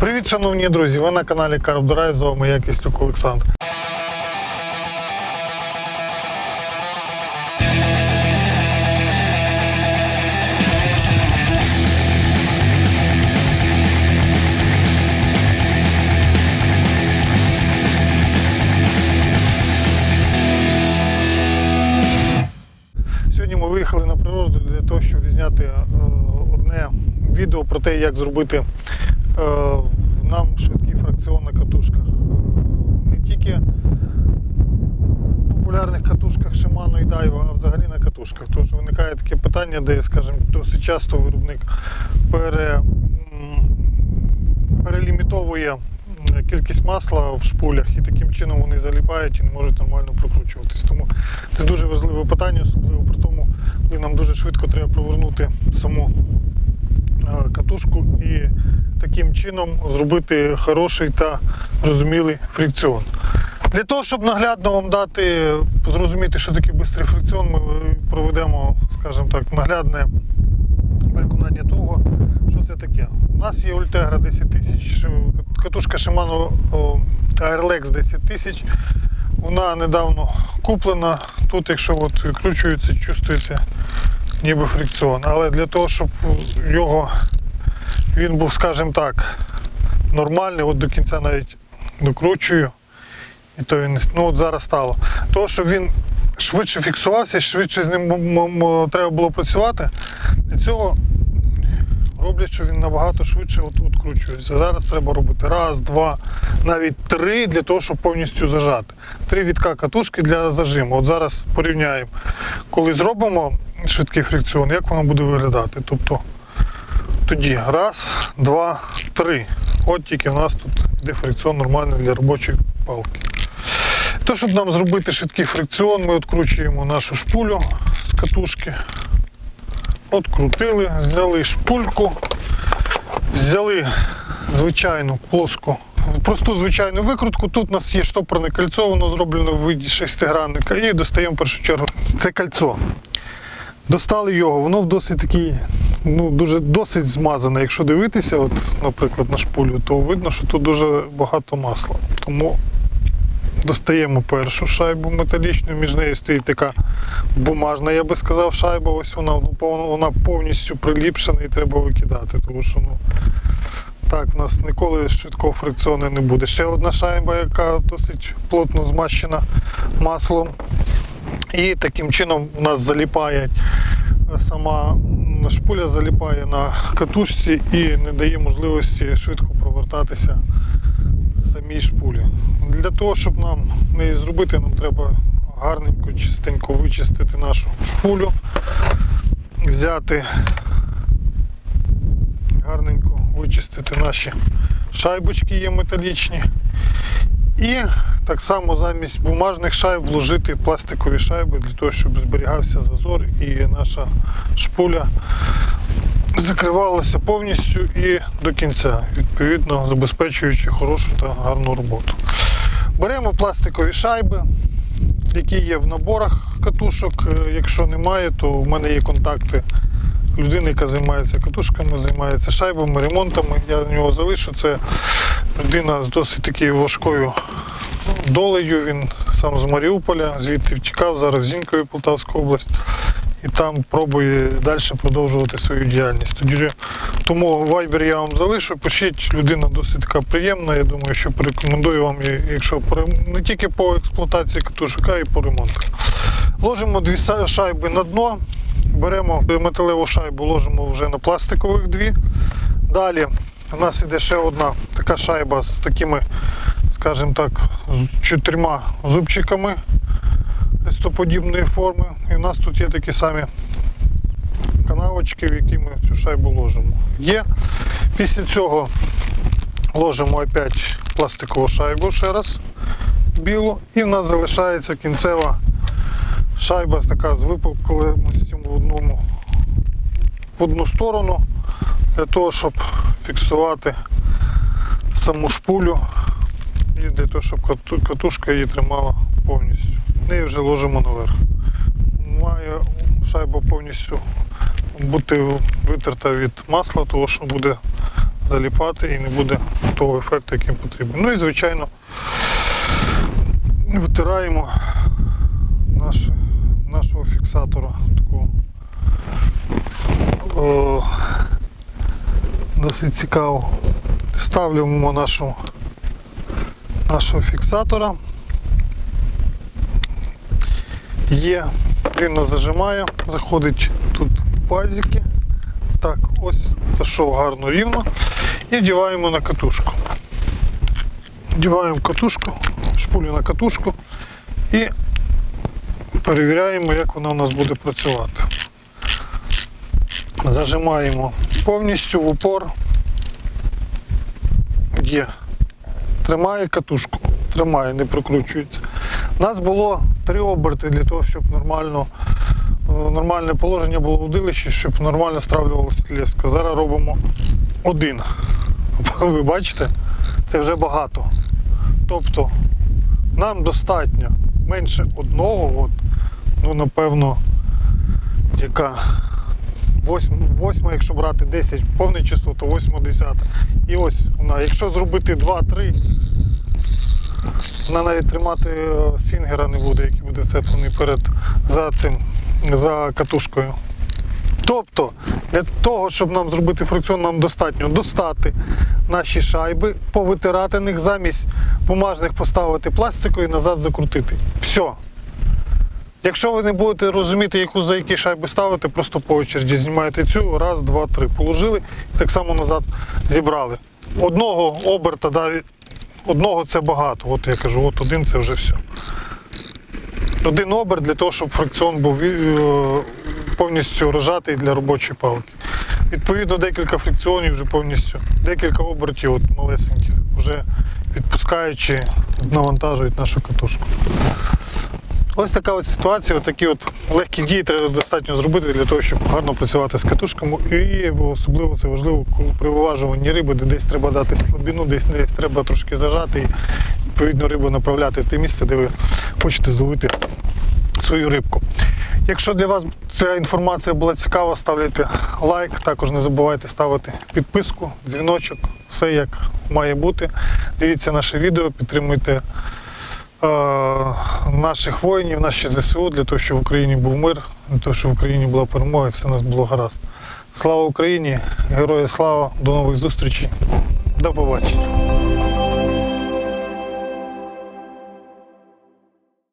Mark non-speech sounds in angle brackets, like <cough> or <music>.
Привіт, шановні друзі! Ви на каналі Карбдрай, з вами я Кістюк Олександр. Виїхали на природу для того, щоб зняти е, одне відео про те, як зробити е, нам швидкий фракціон на катушках. Е, Не тільки популярних катушках Shimano і Daiwa, а взагалі на катушках. Тож виникає таке питання, де, скажімо, досить часто виробник пере, перелімітовує кількість масла в шпулях і таким чином вони заліпають і не можуть нормально прокручуватись. Тому це дуже важливе питання, особливо нам дуже швидко треба провернути саму е, катушку і таким чином зробити хороший та зрозумілий фрикціон. Для того, щоб наглядно вам дати, зрозуміти, що таке швидкий фрикціон, ми проведемо, скажімо так, наглядне переконання того, що це таке. У нас є Ультегра 10 тисяч, катушка Shimano Airlex 10 тисяч. Вона недавно куплена. Тут, якщо от викручується, чувствується ніби фрикціон. Але для того, щоб його він був, скажімо так, нормальний, от до кінця навіть докручую. І то він ну от зараз стало. Того, щоб він швидше фіксувався, швидше з ним треба було працювати. Для цього роблять, що він набагато швидше от, откручується. Зараз треба робити раз, два, навіть три для того, щоб повністю зажати. Три відка катушки для зажиму. От зараз порівняємо, коли зробимо швидкий фрикціон, як воно буде виглядати. Тобто тоді раз, два, три. От тільки в нас тут йде фрикціон нормальний для робочої палки. То, щоб нам зробити швидкий фрикціон, ми відкручуємо нашу шпулю з катушки. Открутили, зняли шпульку, взяли звичайну плоску, просту звичайну викрутку. Тут у нас є штопорне кольцо, воно зроблено в виді шестигранника. І достаємо в першу чергу це кольцо. Достали його, воно в досить такий, ну дуже досить змазане. Якщо дивитися, от, наприклад, на шпулю, то видно, що тут дуже багато масла. Тому достаємо першу шайбу металічну, між нею стоїть така бумажна, я би сказав, шайба. Ось вона, вона повністю приліпшена і треба викидати, тому що ну, так, в нас ніколи швидкого фрикціону не буде. Ще одна шайба, яка досить плотно змащена маслом. І таким чином у нас заліпає е, сама шпуля заліпає на катушці і не дає можливості швидко провертатися самій шпулі. Для того, щоб нам неї зробити, нам треба гарненько, чистенько вичистити нашу шпулю, взяти гарненько вичистити наші шайбочки є металічні. І так само замість бумажних шайб вложити пластикові шайби для того, щоб зберігався зазор і наша шпуля закривалася повністю і до кінця, відповідно забезпечуючи хорошу та гарну роботу. Беремо пластикові шайби, які є в наборах катушок. Е, Якщо немає, то в мене є контакти людини, яка займається катушками, займається шайбами, ремонтами. Я на нього залишу. Це людина з досить такою важкою долею. Він сам з Маріуполя, звідти втікав, зараз в Зінькові Полтавська область. І там пробує далі продовжувати свою діяльність. Тоді, тому вайбер я вам залишу. Пишіть, людина досить така приємна. Я думаю, що порекомендую вам, якщо не тільки по експлуатації катушок, а й по ремонту. Ложимо дві шайби на дно, беремо металеву шайбу, ложимо вже на пластикових дві. Далі у нас іде ще одна така шайба з такими, скажімо так, з чотирма зубчиками листоподібної форми. І у нас тут є такі самі канавочки, в які ми цю шайбу ложимо. Є. Після цього ложимо опять пластикову шайбу ще раз білу, і в нас залишається кінцева шайба така з випуклостю в одному в одну сторону для того, щоб фіксувати саму шпулю і для того, щоб катушка її тримала повністю. І вже ложимо наверх. Має шайба повністю бути витерта від масла, того що буде заліпати і не буде того ефекту, який потрібен. Ну і звичайно витираємо наш, нашого фіксатора такого. О, досить цікаво. Ставлюємо нашу, нашого фіксатора. Є, рівно зажимає, заходить тут в пазики. Так, ось зайшов гарно рівно. І вдіваємо на катушку. Вдіваємо катушку, шпулю на катушку і перевіряємо, як вона у нас буде працювати. Зажимаємо повністю в упор. Є. Тримає катушку. Тримає, не прокручується. У нас було три оберти для того, щоб нормально, е, нормальне положення було в удилищі, щоб нормально стравлювалася леска. Зараз робимо один. <laughs> Ви бачите, це вже багато. Тобто нам достатньо менше одного, от, ну напевно, яка восьма, якщо брати 10 повне число, то восьма, десята. І ось вона, якщо зробити 2-3, вона навіть тримати е, свінгера не буде, який буде вцеплений перед за цим, за катушкою. Тобто, для того, щоб нам зробити фрикціон, нам достатньо достати наші шайби, повитирати них, замість бумажних поставити пластикові і назад закрутити. Все. Якщо ви не будете розуміти, яку за які шайби ставити, просто по очереді знімаєте цю, раз, два, три. Положили і так само назад зібрали. Одного оберта, да, одного це багато. От я кажу, от один це вже все. Один оберт для того, щоб фракціон був е, повністю рожатий для робочої палки. Відповідно, декілька фрикціонів вже повністю, декілька обертів от малесеньких, вже відпускаючи, навантажують нашу катушку. Ось така от ситуація, от такі от легкі дії треба достатньо зробити для того, щоб гарно працювати з катушками. І особливо це важливо при виважуванні риби, де десь треба дати слабину, десь десь треба трошки зажати і відповідно рибу направляти в те місце, де ви хочете зловити свою рибку. Якщо для вас ця інформація була цікава, ставляйте лайк. Також не забувайте ставити підписку, дзвіночок, все як має бути. Дивіться наше відео, підтримуйте наших воїнів, наші ЗСУ, для того, щоб в Україні був мир, для того, щоб в Україні була перемога і все у нас було гаразд. Слава Україні! Герої слава! До нових зустрічей! До побачення!